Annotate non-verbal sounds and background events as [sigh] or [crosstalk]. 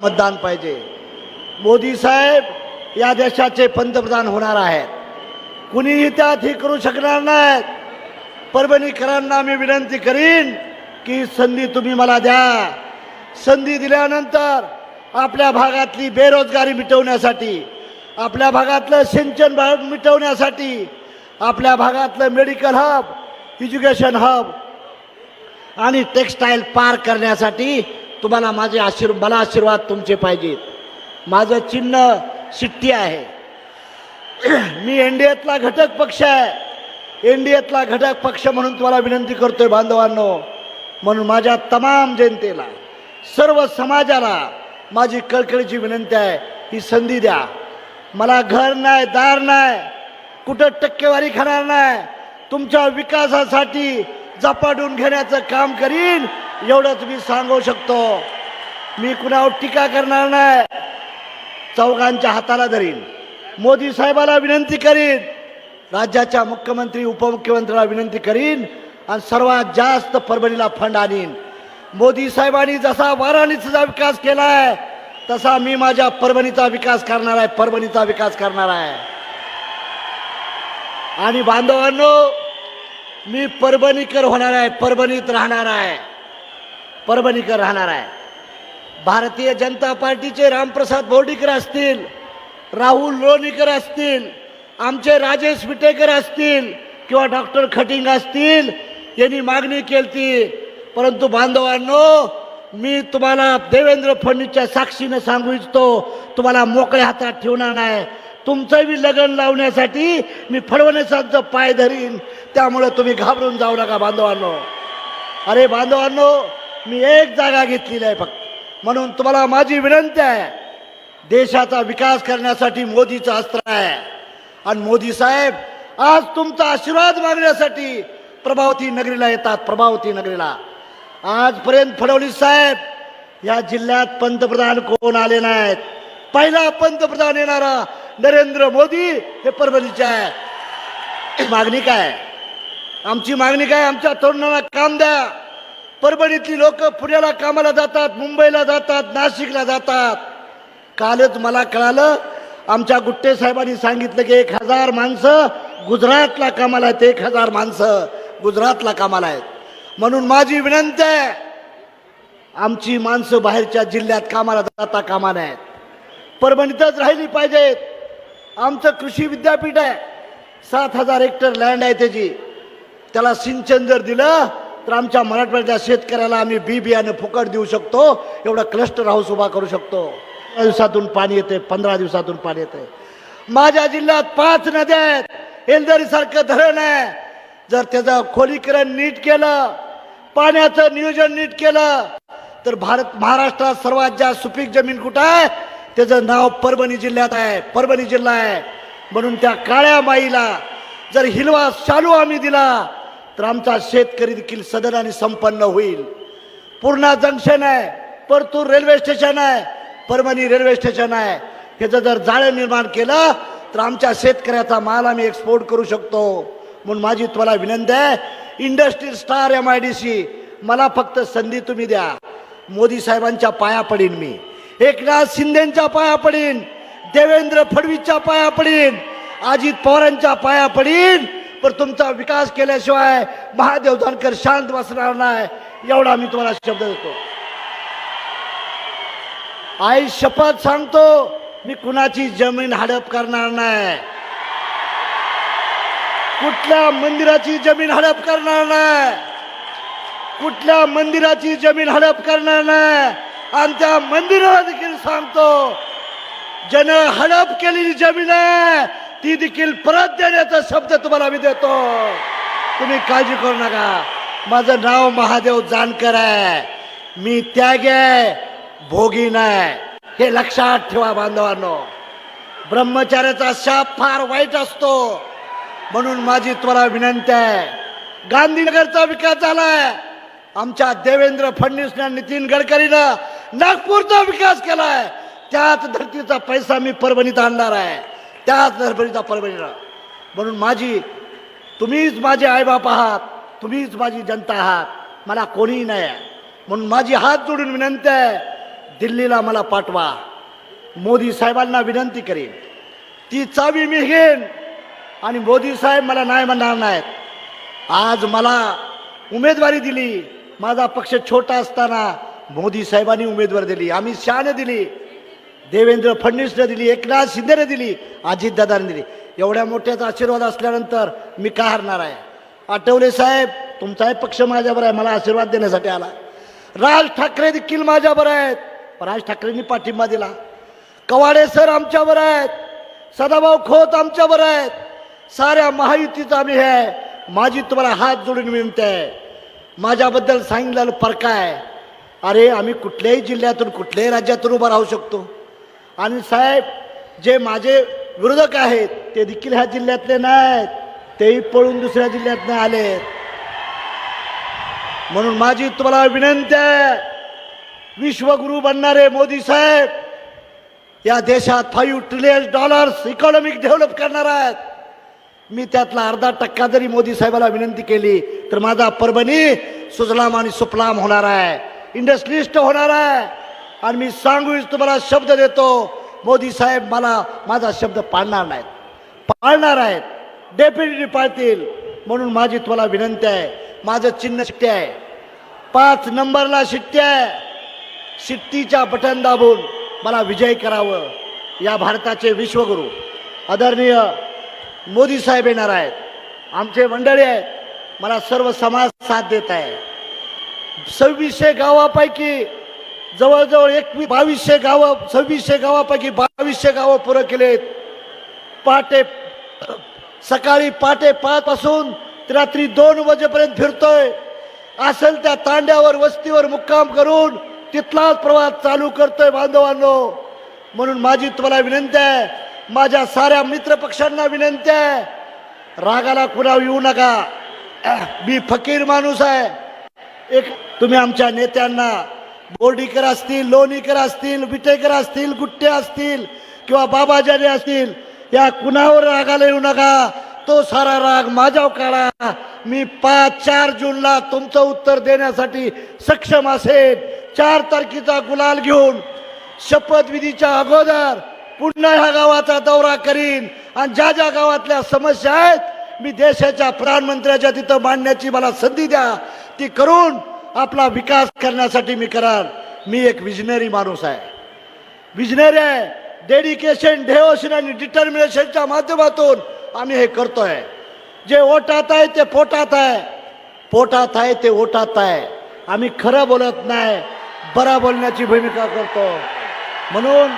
मतदान पाहिजे. मोदी साहेब या देशाचे पंतप्रधान होणार आहेत. कुणीही त्यात हे करू शकणार नाहीत. परभणीकरांना मी विनंती करीन की संधी तुम्ही मला द्या. संधी दिल्यानंतर आपल्या भागातली बेरोजगारी मिटवण्यासाठी आपल्या भागातलं सिंचन भाग मिटवण्यासाठी आपल्या भागातलं मेडिकल हब एज्युकेशन हब आणि टेक्स्टाईल पार करण्यासाठी तुम्हाला माझे आशीर् मला आशीर्वाद तुमचे पाहिजेत माझं चिन्ह शिट्टी आहे. [clears throat] मी एन डी एतला घटक पक्ष आहे. एन डी एतला घटक पक्ष म्हणून तुम्हाला विनंती करतोय बांधवांनो. म्हणून माझ्या तमाम जनतेला सर्व समाजाला माझी कळकळीची विनंती आहे. ही संधी द्या. मला घर नाही दार नाही कुठं टक्केवारी खाणार नाही. तुमच्या विकासासाठी झपाटून घेण्याचं काम करीन एवढंच मी सांगू शकतो. मी कुणावर टीका करणार नाही. चौघांच्या हाताला धरीन. मोदी साहेबाला विनंती करीन. राज्याच्या मुख्यमंत्री उपमुख्यमंत्र्याला विनंती करीन आणि सर्वात जास्त परभणीला फंड आणीन. मोदी साहेबांनी जसा वाराणसीचा विकास केलाय तसा मी माझ्या परभणीचा विकास करणार आहे परभणीचा विकास करणार आहे. आणि बांधवांनो मी परभणीकर होणार आहे परभणीत राहणार आहे. परभणीकर राहणार आहे. भारतीय जनता पार्टीचे रामप्रसाद बोर्डीकर असतील राहुल लोणीकर असतील आमचे राजेश विटेकर असतील किंवा डॉक्टर खटिंग असतील यांनी मागणी केली परंतु बांधवांनो मी तुम्हाला देवेंद्र फडणवीसच्या साक्षीनं सांगू इच्छितो तुम्हाला मोकळ्या हातात ठेवणार नाही. तुमचं बी लग्न लावण्यासाठी मी फडणवीसांचं पाय धरीन. त्यामुळे तुम्ही घाबरून जाऊ नका बांधवांनो. अरे बांधवांनो मी एक जागा घेतलेली आहे फक्त. म्हणून तुम्हाला माझी विनंती आहे देशाचा विकास करण्यासाठी मोदीचं अस्त्र आहे. आणि मोदी साहेब आज तुमचा आशीर्वाद मागण्यासाठी प्रभावती नगरीला येतात प्रभावती नगरीला. आजपर्यंत फडणवीस साहेब या जिल्ह्यात पंतप्रधान कोण आले नाहीत? पहिला पंतप्रधान येणारा नरेंद्र मोदी हे परभणीचे आहे मागणी काय आमची मागणी काय? आमच्या तरुणांना काम द्या. परभणीतली लोक पुण्याला कामाला जातात मुंबईला जातात नाशिकला जातात. कालच मला कळालं आमच्या गुट्टे साहेबांनी सांगितलं की एक हजार माणसं गुजरातला कामाला आहेत एक हजार माणसं गुजरातला कामाला आहेत. म्हणून माझी विनंती आहे आमची माणसं बाहेरच्या जिल्ह्यात कामाला जाता कामा नाहीत परभणीतच राहिली पाहिजेत. आमचं कृषी विद्यापीठ आहे. सात हजार हेक्टर लँड आहे त्याची. त्याला सिंचन जर दिलं तर आमच्या मराठवाड्याच्या शेतकऱ्याला आम्ही बी बियाणं फुकट देऊ शकतो. एवढा क्लस्टर हाऊस उभा करू शकतो. पंधरा दिवसातून पाणी येते पंधरा दिवसातून पाणी येते माझ्या जिल्ह्यात पाच नद्या आहेत. एलदरी सारखं धरण आहे. जर त्याचं खोलीकरण नीट केलं पाण्याचं नियोजन नीट केलं तर भारत महाराष्ट्रात सर्वात जास्त सुपीक जमीन कुठं आहे? त्याचं नाव परभणी जिल्ह्यात आहे. परभणी जिल्हा आहे. म्हणून त्या काळ्या माईला जर हिलवा चालू आम्ही दिला तर आमचा शेतकरी देखील सदन आणि संपन्न होईल. पूर्णा जंक्शन आहे. परतूर रेल्वे स्टेशन आहे. परभणी रेल्वे स्टेशन आहे. ह्याचं जर जाळं निर्माण केलं तर आमच्या शेतकऱ्याचा माल आम्ही एक्सपोर्ट करू शकतो. म्हणून माझी तुम्हाला विनंती आहे industry star M I D C मला फक्त संधी तुम्ही द्या. मोदी साहेबांच्या पाया पडीन मी. एकनाथ शिंदेच्या पाया पडीन. देवेंद्र फडणवीसच्या पाया पडीन. अजित पवारांच्या पाया पडीन. पण तुमचा विकास केल्याशिवाय महादेव जानकर शांत बसणार नाही एवढा मी तुम्हाला शब्द देतो. आई शपथ सांगतो मी कुणाची जमीन हडप करणार नाही. कुठल्या मंदिराची जमीन हडप करणार नाही. कुठल्या मंदिराची जमीन हडप करणार नाही. आणि त्या मंदिराला देखील सांगतो जन हडप केलेली जमीन आहे ती देखील परत देण्याचा शब्द तुम्हाला मी देतो. तुम्ही काळजी करू नका. माझं नाव महादेव जानकर आहे. मी त्याग आहे भोगी नाही. हे लक्षात ठेवा बांधवांनो. ब्रह्मचार्याचा शाप फार वाईट असतो. म्हणून माझी तुम्हाला विनंती आहे. गांधीनगरचा विकास झालाय. आमच्या देवेंद्र फडणवीस नितीन गडकरीनं नागपूरचा विकास केलाय. त्याच धर्तीचा पैसा मी परभणीत आणणार आहे. त्याच परभणीचा परभणीला म्हणून माझी तुम्हीच माझे आईबाप आहात तुम्हीच माझी जनता आहात मला कोणीही नाही आहे. म्हणून माझी हात जोडून विनंती आहे दिल्लीला मला पाठवा. मोदी साहेबांना विनंती करेन. ती चावी मी घेईन आणि मोदी साहेब मला नाही म्हणणार नाहीत. आज मला उमेदवारी दिली. माझा पक्ष छोटा असताना मोदी साहेबांनी उमेदवारी दिली. आम्ही शान दिली. देवेंद्र फडणवीसनं दिली एकनाथ शिंदेने दिली अजितदादाने दिली. एवढ्या मोठ्याचा आशीर्वाद असल्यानंतर मी का हरणार आहे? आठवले साहेब तुमचाही पक्ष माझ्यावर आहे मला आशीर्वाद देण्यासाठी आला. राज ठाकरे देखील माझ्यावर आहेत. राज ठाकरेंनी पाठिंबा दिला. कवाडे सर आमच्यावर आहेत. सदाभाऊ खोत आमच्यावर आहेत. साऱ्या महायुतीचा आम्ही आहे. माझी तुम्हाला हात जोडून विनंती आहे. माझ्याबद्दल सांगितलेलं फरक आहे. अरे आम्ही कुठल्याही जिल्ह्यातून कुठल्याही राज्यातून उभा राहू शकतो. आणि साहेब जे माझे विरोधक आहेत ते देखील ह्या जिल्ह्यातले नाहीत. तेही पळून दुसऱ्या जिल्ह्यातनं आले. म्हणून माझी तुम्हाला विनंती आहे विश्वगुरु बनणारे मोदी साहेब या देशात five trillion dollars economic develop करणार आहेत. मी त्यातला अर्धा टक्का जरी मोदी साहेबाला विनंती केली तर माझा परभणी सुजलाम आणि सुफलाम होणार आहे. इंडस्ट्रिस्ट होणार आहे. आणि मी सांगू तुम्हाला शब्द देतो मोदी साहेब मला माझा शब्द पाळणार नाहीत. पाळणार आहेत. डेफिनेटली पाळतील. म्हणून माझी तुम्हाला विनंती आहे. माझं चिन्ह शिट्टी आहे. पाच नंबरला शिट्टी आहे. शिट्टीच्या बटन दाबून मला विजय करावं. या भारताचे विश्वगुरू. आदरणीय मोदी साहेब येणार आहेत. आमचे मंडळी आहेत. मला सर्व समाज साथ देत आहे. सव्वीसशे गावापैकी जवळजवळ एक बावीसशे गावं सव्वीसशे गावापैकी बावीसशे गावं पुरं केले आहेत पहाटे सकाळी पहाटे पाच पासून ते रात्री दोन वाजेपर्यंत फिरतोय. असेल त्या तांड्यावर वस्तीवर मुक्काम करून तिथलाच प्रवास चालू करतोय बांधवांनो. म्हणून माझी तुम्हाला विनंती आहे माझ्या साऱ्या मित्र पक्षांना विनंती आहे रागाला कुणा येऊ नका. मी फकीर माणूस आहे. एक तुम्ही आमच्या नेत्यांना बोर्डीकर असतील लोणीकर असतील विटेकर असतील गुट्टे असतील किंवा बाबाजाने असतील या कुणावर रागाला येऊ नका. तो सारा राग माझ्यावर काढा. मी पाच चार जूनला तुमचं उत्तर देण्यासाठी सक्षम असेल चार तारखेचा गुलाल घेऊन शपथविधीच्या अगोदर पुन्हा ह्या गावाचा दौरा करीन. आणि ज्या ज्या गावातल्या समस्या आहेत मी देशाच्या प्रधानमंत्र्याच्या तिथं मांडण्याची मला संधी द्या. ती करून आपला विकास करण्यासाठी मी कराल मी एक विजनरी माणूस आहे. विजनरी आहे. डेडिकेशन डेवोशन आणि डिटर्मिनेशनच्या माध्यमातून आम्ही हे करतोय. जे ओटात आहे ते पोटात आहे. पोटात आहे ते ओटात आहे. आम्ही खरं बोलत नाही. बरा बोलण्याची भूमिका करतो. म्हणून